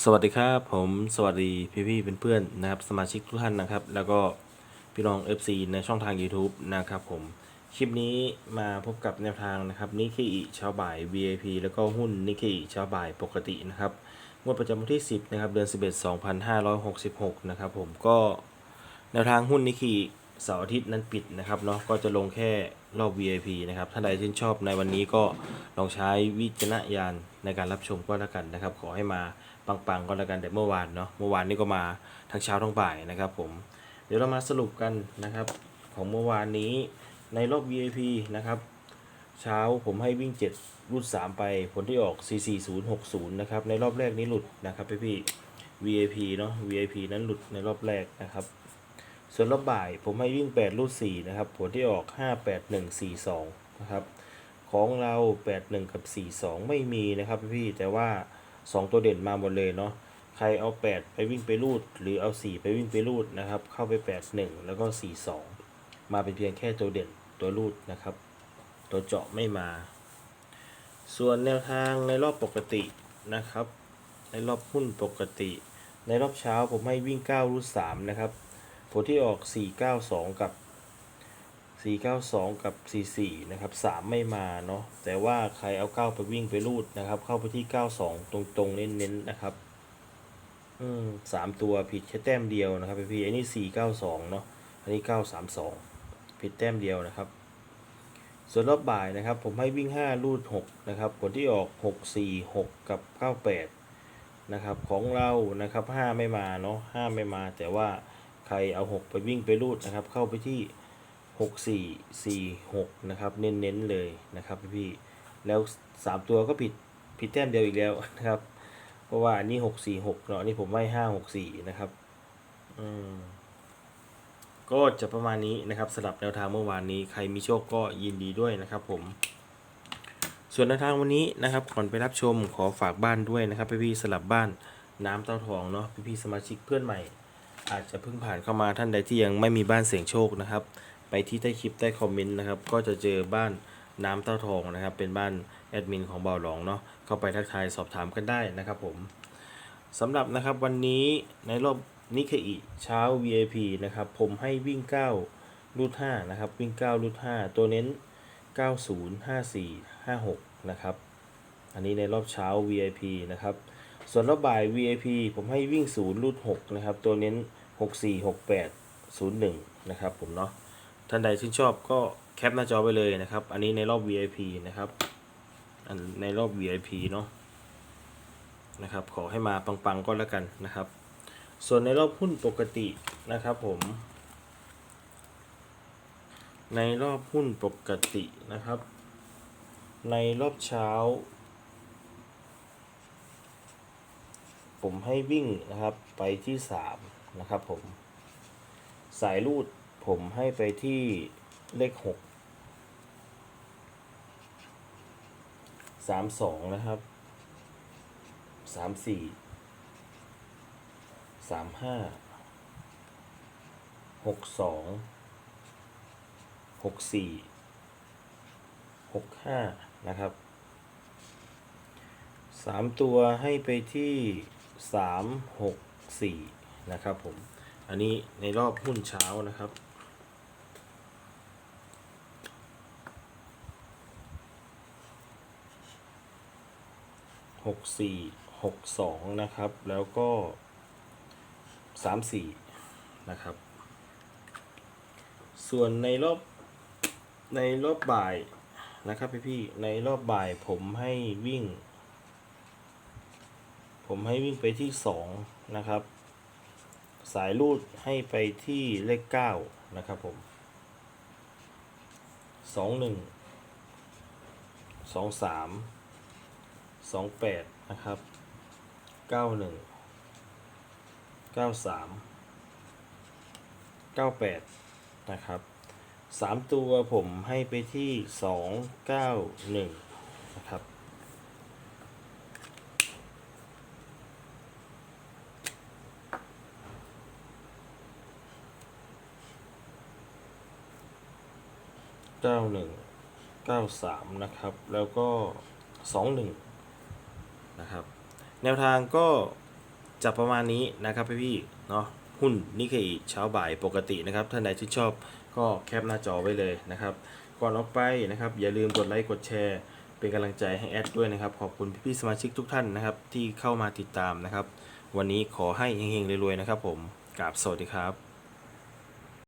สวัสดีครับผมสวัสดีพี่พี่ๆเพื่อนๆนะครับสมาชิกทุกท่านนะครับ แล้วก็พี่น้อง FC ในช่องทาง YouTube นะครับผม คลิปนี้มาพบกับแนวทางนะครับนิเคอิเช้าบ่าย VIP แล้วก็หุ้นนิเคอิเช้าบ่ายปกตินะครับงวดประจำวันที่ 10นะครับเดือน 11 2566 นะครับผมก็แนวทางหุ้นนิเคอิเสาร์อาทิตย์นั้นปิดนะครับเนาะก็จะลงแค่รอบ VIP นะครับถ้าใดชื่นชอบในวันนี้ก็ลองใช้วิจารณญาณในการรับชมก็แล้วกันนะครับ ขอให้มา ปังๆก็แล้วกันแต่เมื่อวานเนาะเมื่อวานนี้ก็มาทั้งเช้าทั้งบ่ายนะครับผมเดี๋ยวเรามาสรุปกันนะครับของเมื่อวานนี้ในรอบ VIP นะครับ เช้าผมให้วิ่ง 7รูด3 ไปผลที่ออก 44060 นะครับ ในรอบแรกนี้หลุดนะครับพี่พี่ VIP เนาะ VIP นั้นหลุดในรอบแรกนะครับ ส่วนรอบบ่ายผมให้วิ่ง 8รูด4 นะครับ ผลที่ออก 58142 นะครับ ของเรา 81 กับ 42 ไม่มีนะครับพี่ๆแต่ว่า 2ตัวเด่นมาหมดเลยเนาะใครเอา8ไปวิ่งไปรูด หรือเอา4ไปวิ่งไปรูดนะครับ เข้าไป81แล้วก็42มาเป็นเพียงแค่ตัวเด่นตัวรูดนะครับ ตัวเจาะไม่มา ส่วนแนวทางในรอบปกตินะครับ ในรอบหุ้นปกติ ในรอบเช้าผมให้วิ่ง9รูด3นะครับผลที่ออก 492 กับ 492 กับ 44 นะครับ 3 ไม่มาเนาะ แต่ว่าใครเอา 9 ไปวิ่งไปรูดนะครับ เข้าไปที่ 92 ตรงๆ เน้นๆ นะครับ อืมสามตัวผิดแค่แต้มเดียวนะครับพี่ๆอันนี้ 492 เนาะ อันนี้ 932 ผิดแต้มเดียวนะครับ ส่วนรอบบ่ายนะครับ ผมให้วิ่ง 5 รูด 6 นะครับ ผลที่ออก 6 4 6 กับ 98 นะครับ ของเรา นะครับ 5 ไม่มาเนาะ 5 ไม่มา แต่ว่าใครเอา 6 ไปวิ่งไปรูดนะครับ เข้าไปที่ หกสี่สี่หกนะครับ เน้นๆเลยนะครับพี่แล้วสามตัวก็ผิดผิดแต้มเดียวอีกแล้วนะครับ เพราะว่านี้หกสี่หกเนาะนี่ผมให้ห้าหกสี่นะครับอืมก็จะประมาณนี้นะครับสำหรับแนวทางเมื่อวานนี้ใครมีโชคก็ยินดีด้วยนะครับผม ส่วนแนวทางวันนี้นะครับก่อนไปรับชมขอฝากบ้านด้วยนะครับพี่ๆสลับบ้านน้ำเต้าทองเนาะพี่ๆสมาชิกเพื่อนใหม่ อาจจะเพิ่งผ่านเข้ามาท่านใดที่ยังไม่มีบ้านเสียงโชคนะครับ ไปที่ใต้คลิปใต้คอมเมนต์นะครับ ก็จะเจอบ้านน้ำเต้าทองนะครับ เป็นบ้านแอดมินของเบาหลองเนาะเข้าไปทักทายสอบถามกันได้นะครับผมสำหรับนะครับวันนี้ในรอบนิเคอิเช้า VIP นะครับ ผมให้วิ่ง 9 รูด5นะครับ วิ่ง 9 รูด5ตัวเน้น 90 54 56 นะครับ อันนี้ในรอบเช้า VIP นะครับ ส่วนรอบบ่าย VIP ผมให้วิ่ง 0 รูด6นะครับ ตัวเน้น 64 68 01 นะครับผมเนาะ ท่านใดที่นชอบก็แคปหน้าจอไปเลยนะครับ อันนี้ในรอบ VIP นะครับ อันในรอบ VIP เนาะนะครับ ขอให้มาปังๆก็แล้วกันนะครับ ส่วนในรอบหุ้นปกตินะครับผม ในรอบหุ้นปกตินะครับ ในรอบเช้า ผมให้วิ่งนะครับไปที่สามนะครับผม สายรูด ผมให้ไปที่เลขหกสามสองนะครับสามสี่สามห้าหกสองหกสี่หกห้านะครับสามตัวให้ไปที่สามหกสี่นะครับผม อันนี้ในรอบหุ้นเช้านะครับ หกสี่หกสองนะครับ แล้วก็สามสี่นะครับ ส่วนในรอบในรอบบ่ายนะครับพี่พี่ในรอบบ่ายผมให้วิ่ง ผมให้วิ่งไปที่สองนะครับ สายรูดให้ไปที่เลขเก้านะครับผมสองหนึ่ง สองแปดนะครับเก้าหนึ่งเก้าสามเก้าแปดนะครับสามตัวผมให้ไปที่สองเก้าหนึ่งนะครับเก้าหนึ่งเก้าสามนะครับ แล้วก็สองหนึ่ง นะครับ แนวทางก็จะประมาณนี้นะครับพี่ๆเนาะหุ้นนิเคอิเช้าบ่ายปกตินะครับท่านใดที่ชอบก็แคปหน้าจอไว้เลยนะครับ ก่อนออกไปนะครับ อย่าลืมกดไลค์กดแชร์เป็นกำลังใจให้แอดด้วยนะครับ ขอบคุณพี่ๆสมาชิกทุกท่านนะครับ ที่เข้ามาติดตามนะครับ วันนี้ขอให้เฮงๆรวยๆนะครับ ผมกราบสวัสดีครับ